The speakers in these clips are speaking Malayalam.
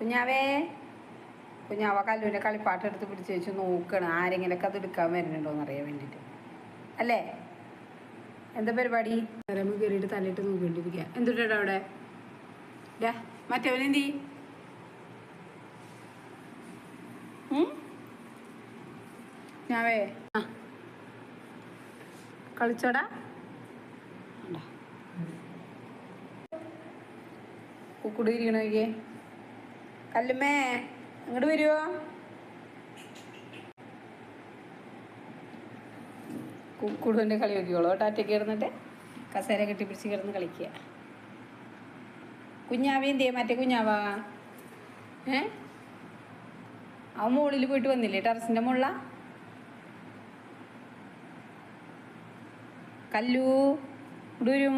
കുഞ്ഞാവേ കുഞ്ഞാവ കല്ലുവിന്റെ കളിപ്പാട്ട് എടുത്ത് പിടിച്ച് വെച്ച് നോക്കണം. ആരെങ്കിലൊക്കെ അത് എടുക്കാൻ വരുന്നുണ്ടോന്ന് അറിയാൻ വേണ്ടിയിട്ട് അല്ലേ? എന്താ പരിപാടി? നേരം കയറിയിട്ട് തലയിട്ട് നോക്കിക്കൊണ്ടിരിക്കുക എന്തുട്ടാ അവിടെ? ഡാ മറ്റവനെന്തി ഞാവേ ആ. കളിച്ചോടാ. കുക്കുടി ഇരിക്കണോ കല്ലുമ്മേ അങ്ങോട്ട് വരുമോ കുക്കുടുവിന്റെ കളി നോക്കിയോളൂ ടാറ്റയ്ക്ക് കിടന്നിട്ട്. കസേര കെട്ടി കെട്ടിപ്പിടിച്ച് കിടന്ന് കളിക്കുക. കുഞ്ഞാവി എന്തിയാ? മറ്റേ കുഞ്ഞാവാ? ഏ? അവൻ മുകളിൽ പോയിട്ട് വന്നില്ലേ? ടെറസിന്റെ മുള്ള കല്ലു ഇവിടെ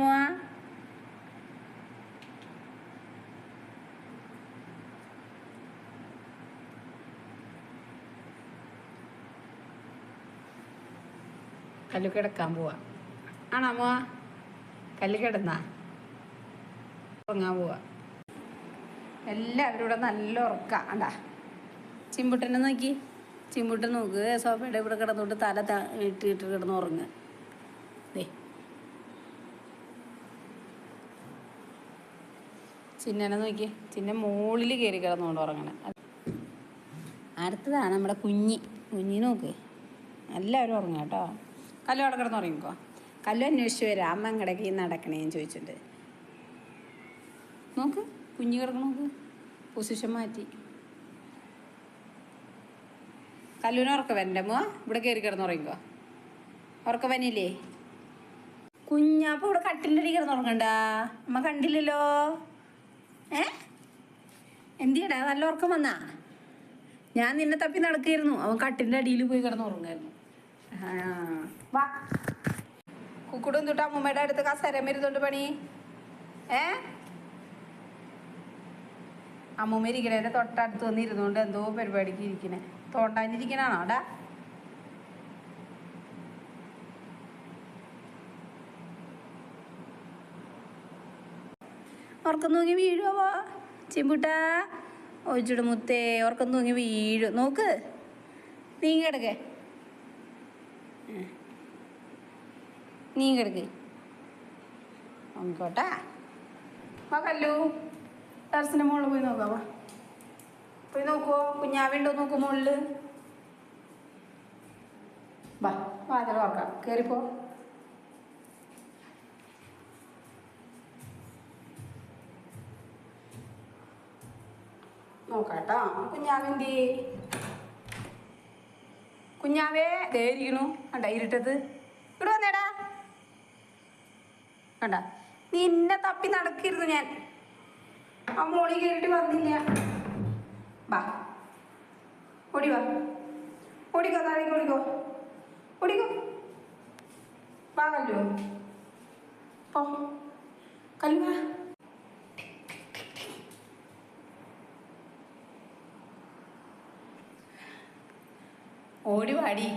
കല്ലു കിടക്കാൻ പോവാ. ആണോ അമ്മ കല്ല് കിടന്നാ. ഉറങ്ങാൻ പോവാ. എല്ലാവരും ഇവിടെ നല്ല ഉറക്ക. അണ്ടാ ചിമ്പുട്ടനെ നോക്കി. ചിമ്പുട്ടൻ നോക്ക്. സോഫയുടെ ഇവിടെ കിടന്നുകൊണ്ട് തല ഇട്ടിട്ട് ഇട്ട് ഇട്ട് കിടന്ന് ഉറങ്ങുക ദേ. ചിന്നനെ നോക്കി. ചിന്ന മുകളിൽ കയറി കിടന്നുകൊണ്ട് ഉറങ്ങണേ. അടുത്തതാണ് നമ്മുടെ കുഞ്ഞി. കുഞ്ഞി നോക്ക്. എല്ലാവരും ഉറങ്ങാം കേട്ടോ. കല്ലു അവിടെ കിടന്ന് ഉറങ്ങിക്കോ. കല്ലു അന്വേഷിച്ച് വരാം. അമ്മ ഇങ്ങടേക്ക് ഈ നടക്കണേന്ന് ചോദിച്ചിട്ടുണ്ട്. നോക്ക് കുഞ്ഞു കിടക്കണം നോക്ക്. പൊസിഷൻ മാറ്റി. കല്ലുവിന് ഉറക്കം വരണ്ടേ മോ ഇവിടെ കയറി കിടന്ന് ഉറങ്ങിക്കോ. ഉറക്കം വനില്ലേ കുഞ്ഞാപ്പ ഇവിടെ കട്ടിന്റെ അടി കിടന്ന് ഉറങ്ങണ്ട. അമ്മ കണ്ടില്ലല്ലോ. ഏ? എന്തിയടാ? നല്ല ഉറക്കം വന്നാ. ഞാൻ നിന്നെ തപ്പി നടക്കായിരുന്നു അവൻ കട്ടിന്റെ അടിയിൽ പോയി കിടന്ന് ഉറങ്ങായിരുന്നു. ആ, വാ. കുക്കുടും തൊട്ട് അമ്മൂമ്മയുടെ അടുത്ത് കസേര പണി. ഏ? അമ്മൂമ്മ ഇരിക്കണേന്റെ തൊട്ടടുത്ത് വന്ന് ഇരുന്നുകൊണ്ട് എന്തോ പരിപാടിക്ക് ഇരിക്കണേ. തോണ്ടാഞ്ഞിരിക്കണാണോ അടാ ഉറക്കം തൂങ്ങി വീഴുവോ ചിമ്പുട്ടാ. ഒഴിച്ചിട് മുത്തേ ഉറക്കം തൂങ്ങി വീഴും. നോക്ക്. നീ കിടക്കേ. നീ കിടക്ക് നോക്കോട്ടെ വാ കല്ലു. ടെറസിന്റെ മുകളിൽ പോയി നോക്കാം വാ. പോയി നോക്കുവോ? കുഞ്ഞാവിണ്ടോ നോക്കൂ മുകളിൽ വാ വാതിൽ ഓർക്കാം കയറിപ്പോ നോക്കാട്ടോ. കുഞ്ഞാവിന്തി കുഞ്ഞാവേ ദേരിക്കണു കണ്ട ഇരുട്ടത് ഇവിടെ വന്നേടാ. കണ്ട. നിന്നെ തപ്പി നടക്കിരുന്നു ഞാൻ. ആ മോളി കേറിട്ട് വന്നില്ല. വാ ഓടി വാ ഓടിക്കോ താഴേക്ക് ഓടിക്കോ. ഓടിക്കോ. വാ കല്ലു. പോ. കല്ലു ഓടി വാടി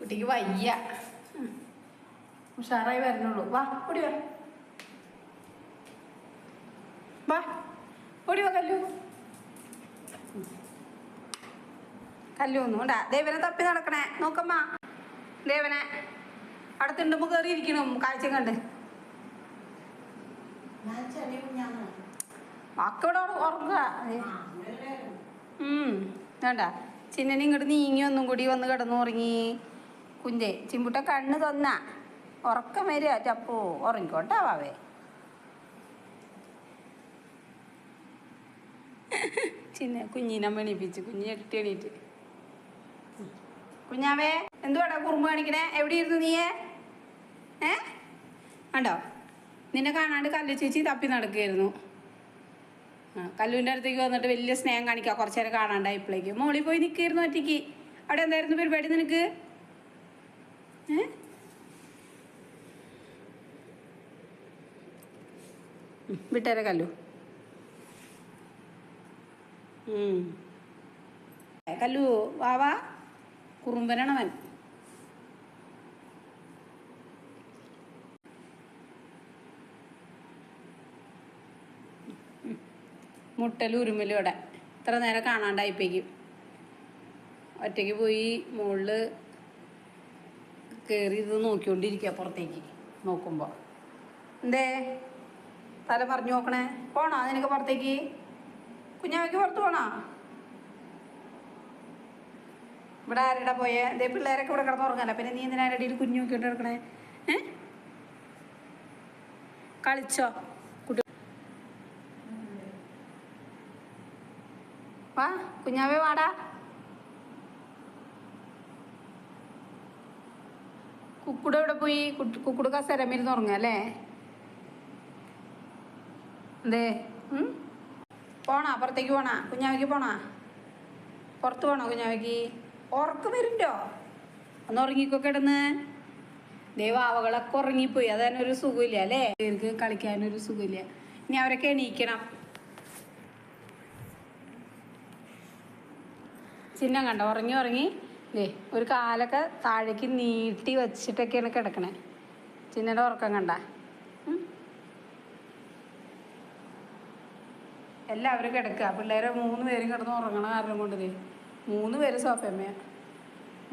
കുട്ടിക്ക് വയ്യ. ഉഷാറായി വരണുള്ളൂ. വാ ഓടി വാ. വാ ഓടി വാ കല്ലു. കല്ലു ഒന്നും ഉണ്ടാ ദേവനെ തപ്പി നടക്കണേ. നോക്കമ്മ. ദേവനെ. അവിടെ തിണ്ടുമ്പോ കയറി ഇരിക്കണം കാഴ്ച കണ്ട് മക്കളോട് ഉറങ്ങുക. ഉം. വേണ്ട. ചിന്നനെ ഇങ്ങോട്ട് നീങ്ങി ഒന്നും കൂടി വന്ന് കിടന്നു ഉറങ്ങി കുഞ്ചെ ചിമ്പുട്ട കണ്ണ് തന്ന. ഉറക്കം വരിക. ചപ്പു ഉറങ്ങിക്കോട്ടാവേ ചിന്ന കുഞ്ഞിനെ മണിപ്പിച്ച് കുഞ്ഞി എട്ടി എണീറ്റ്. കുഞ്ഞാവേ എന്തുവാടാ കുറുമ്പ് കാണിക്കണേ? എവിടെ ഇരുന്നു നീയേ? ഏ? കണ്ടോ? നിന്നെ കാണാണ്ട് കല്ലു ചേച്ചി തപ്പി നടക്കുകയായിരുന്നു. ആ കല്ലുവിന്റെ അടുത്തേക്ക് വന്നിട്ട് വലിയ സ്നേഹം കാണിക്കാം. കുറച്ച് നേരം കാണാണ്ടായപ്പോഴേക്ക് മോളിൽ പോയി നിൽക്കുകയായിരുന്നു ഒറ്റയ്ക്ക്. അവിടെ എന്തായിരുന്നു പരിപാടി നിനക്ക്? ഏ? വിട്ടേരെ കല്ലു. കല്ലു വാവാ കുറുമ്പനാണവൻ. മുട്ടലും ഉരുമലും ഇവിടെ ഇത്ര നേരം കാണാണ്ടായിപ്പേക്കും ഒറ്റയ്ക്ക് പോയി മുകളിൽ കയറി ഇത് നോക്കിക്കൊണ്ടിരിക്കുക പുറത്തേക്ക് നോക്കുമ്പോൾ എന്തേ? തല പറഞ്ഞു നോക്കണേ. പോണോ? നിനക്ക് പുറത്തേക്ക്? കുഞ്ഞാവയ്ക്ക് പുറത്ത് പോണോ? ഇവിടെ ആരുടെ പോയേ? ഇതേ പിള്ളേരൊക്കെ ഇവിടെ കിടന്നുറങ്ങല്ല പിന്നെ നീ എന്തിനാ ഇടയിൽ കുഞ്ഞു നോക്കിയിട്ട് കിടക്കണേ? കളിച്ചോ? കുട്ടി വാ കുഞ്ഞാവേ വാടാ. കുക്കുട ഇവിടെ പോയി? കുക്കുട് കസരമിരുന്ന് ഉറങ്ങുക എന്തേ? പോണാ? പുറത്തേക്ക് പോണാ? കുഞ്ഞാവയ്ക്ക് പോണാ? പുറത്ത് പോണോ കുഞ്ഞാവയ്ക്ക്? ഉറക്കം വരുന്നുണ്ടോ? ഒന്ന് ഉറങ്ങിക്കോ കിടന്ന്. ദൈവാവകളൊക്കെ ഉറങ്ങിപ്പോയി. അതാണ് ഒരു സുഖമില്ല അല്ലേ? ഇവർക്ക് കളിക്കാനൊരു സുഖമില്ല. ഇനി അവരൊക്കെ എണീക്കണം. ചിഹ്നം കണ്ടോ? ഉറങ്ങി ഉറങ്ങി. ദേ ഒരു കാലൊക്കെ താഴേക്ക് നീട്ടി വെച്ചിട്ടൊക്കെയാണ് കിടക്കണേ. ചിഹ്നയുടെ ഉറക്കം കണ്ട. എല്ലാവരും കിടക്കുക. പിള്ളേരെ മൂന്ന് പേരും കിടന്ന് ഉറങ്ങണ കാരണം കൊണ്ട് ദേ മൂന്ന് പേര് സോഫയമ്മ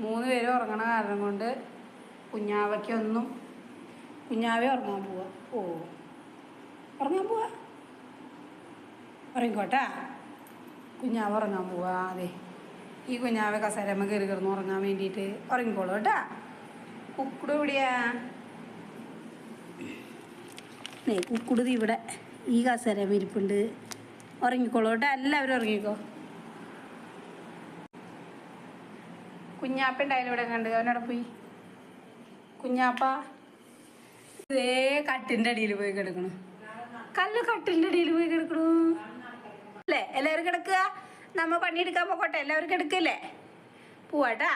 മൂന്ന് പേരും ഉറങ്ങണ കാരണം കൊണ്ട് കുഞ്ഞാവയ്ക്കൊന്നും കുഞ്ഞാവെ ഉറങ്ങാൻ പോവാ. ഓ ഉറങ്ങാൻ പോവാ? ഉറങ്ങിക്കോട്ടാ? കുഞ്ഞാവ് ഉറങ്ങാൻ പോവാ. അതെ ഈ കുഞ്ഞാവെ കസേരമ്മ കയറി കിടന്ന് ഉറങ്ങാൻ വേണ്ടിയിട്ട് ഉറങ്ങിക്കോളൂ കേട്ടാ. കുക്കുട് എവിടെയാ? കുക്കുടുത് കുക്കുട് ഇവിടെ. ഈ കസേരമ്മ ഇരിപ്പുണ്ട്. ഉറങ്ങിക്കോളൂ കേട്ടോ. എല്ലാവരും ഉറങ്ങിക്കോ. കുഞ്ഞാപ്പ ഉണ്ടായാലും ഇവിടെ കണ്ട്. അവനവിടെ പോയി? കുഞ്ഞാപ്പ. ഇതേ കട്ടിന്റെ അടിയിൽ പോയി കിടക്കണു. കല്ല് കട്ടിന്റെ അടിയിൽ പോയി കിടക്കണു. അല്ലേ? എല്ലാവരും കിടക്കുക. നമ്മ പണിയെടുക്കാൻ പോകട്ടെ എല്ലാവരും കിടക്കില്ലേ പോവാട്ടാ